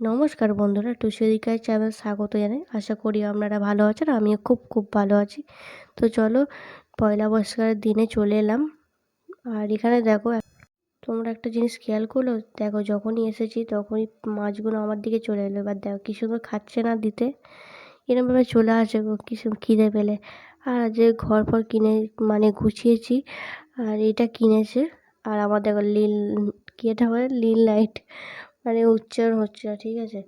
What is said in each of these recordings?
নমস্কার বন্ধুরা টুসুরিকায় চ্যানেল স্বাগত জানাই। আশা করি আপনারা ভালো আছেন, আমিও খুব খুব ভালো আছি। তো চলো, পয়লা বৈশাখের দিনে চলে এলাম। আর এখানে দেখো, তোমরা একটা জিনিস খেয়াল করল, দেখো যখনই এসেছি তখনই মাছগুলো আমার দিকে চলে এলো। এবার দেখো কি সুন্দর খাচ্ছে না দিতে। এরমভাবে চলে আসে গো, কি খিদে পেলে। আর যে ঘর ফর কিনে মানে গুছিয়েছি, আর এটা কিনেছে। আর আমার দেখো লীল কি এটা হয় লীল লাইট। মানে উচ্চারণ হচ্ছে না ঠিক আছে?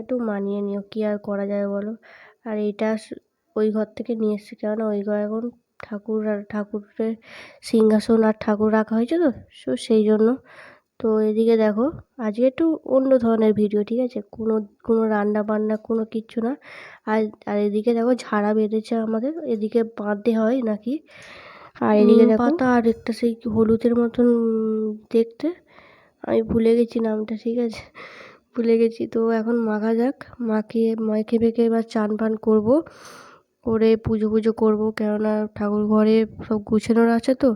একটু মানিয়ে নিও কী আর করা যায় বলো? আর এটা ওই ঘর থেকে নিয়ে এসেছি কেননা ওই ঘর এখন ঠাকুর আর ঠাকুরের সিংহাসন আর ঠাকুর রাখা হয়েছে তো সো সেই জন্য। তো এদিকে দেখো আজকে একটু অন্য ধরনের ভিডিও ঠিক আছে? কোনো কোনো রান্না বান্না কোনো কিচ্ছু না। আর আর এদিকে দেখো ঝাড়া বেঁধেছে আমাদের এদিকে বাঁধতে হয় নাকি? আর এদিকে পাতা আর একটা সেই হলুদের মতন দেখতে। আমি ভুলে গেছি নামটা, ঠিক আছে? ভুলে গেছি। তো এখন মাখা যাক, মাখিয়ে মেখে ফেখে এবার চান ফান করব, করে পুজো পুজো করব, কেননা ঠাকুর ঘরে সব গুছানোর আছে তো।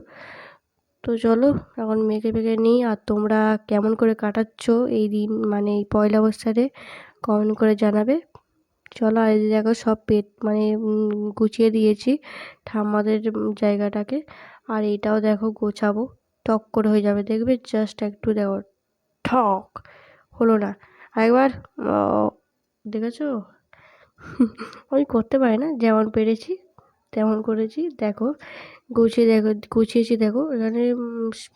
তো চলো, এখন মেখে ফেখে নিই। আর তোমরা কেমন করে কাটাচ্ছ এই দিন মানে এই পয়লা বৈশাখে কমেন্ট করে জানাবে। চলো, আর দেখো, সব পেট মানে গুছিয়ে দিয়েছি ঠাম্মাদের জায়গাটাকে। আর এটাও দেখো, গোছাবো। টক করে হয়ে যাবে, দেখবে জাস্ট একটু দেখো ঠক হলো না। আরেকবার দেখেছ? আমি করতে পারি না, যেমন পেরেছি তেমন করেছি। দেখো, গুছিয়ে দেখো, গুছিয়েছি দেখো, এখানে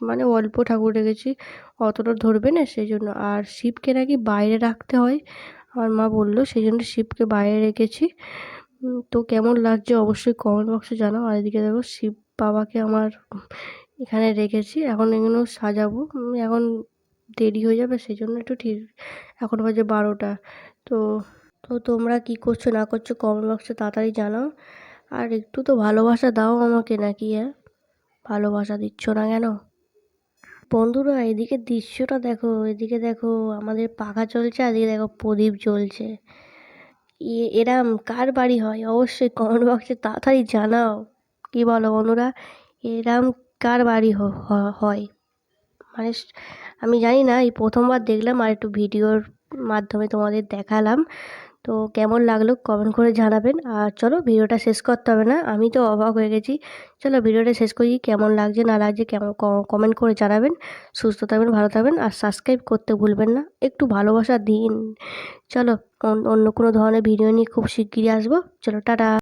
মানে অল্প ঠাকুর রেখেছি, অতটা ধরবে না সেই জন্য। আর শিবকে নাকি বাইরে রাখতে হয়, আমার মা বলল, সেই জন্য শিবকে বাইরে রেখেছি। তো কেমন লাগছে অবশ্যই কমেন্ট বক্সে জানাও। আর এদিকে দেখো, শিব বাবাকে আমার এখানে রেখেছি, এখন এগুলো সাজাবো। এখন দেরি হয়ে যাবে সেই জন্য একটু ঠিক, এখন বাজে বারোটা। তো তো তোমরা কী করছ না করছ কমেন্ট বক্সে তাড়াতাড়ি জানাও। আর একটু তো ভালোবাসা দাও আমাকে নাকি হ্যাঁ ভালোবাসা দিচ্ছ না কেন? বন্ধুরা, এদিকে দৃশ্যটা দেখো, এদিকে দেখো আমাদের পাখা চলছে, আর এদিকে দেখো প্রদীপ জ্বলছে। এরাম কার বাড়ি হয়? অবশ্যই কমেন্ট বক্সে তাড়াতাড়ি জানাও। কী বলো বন্ধুরা? এরাম কার বাড়ি হয়? মানে আমি জানি না, এই প্রথমবার দেখলাম আর একটু ভিডিওর মাধ্যমে তোমাদের দেখালাম। তো কেমন লাগল কমেন্ট করে জানাবেন। আর চলো ভিডিওটা শেষ করতে হবে না, আমি তো অবাক হয়ে গেছি। চলো ভিডিওটা শেষ করি, কেমন লাগছে না লাগছে কেমন কমেন্ট করে জানাবেন। সুস্থ থাকবেন, ভালো থাকবেন আর সাবস্ক্রাইব করতে ভুলবেন না। একটু ভালোবাসা দিন। চলো অন্য কোনো ধরনের ভিডিও নিয়ে খুব শিগগিরই আসব। চলো টাটা।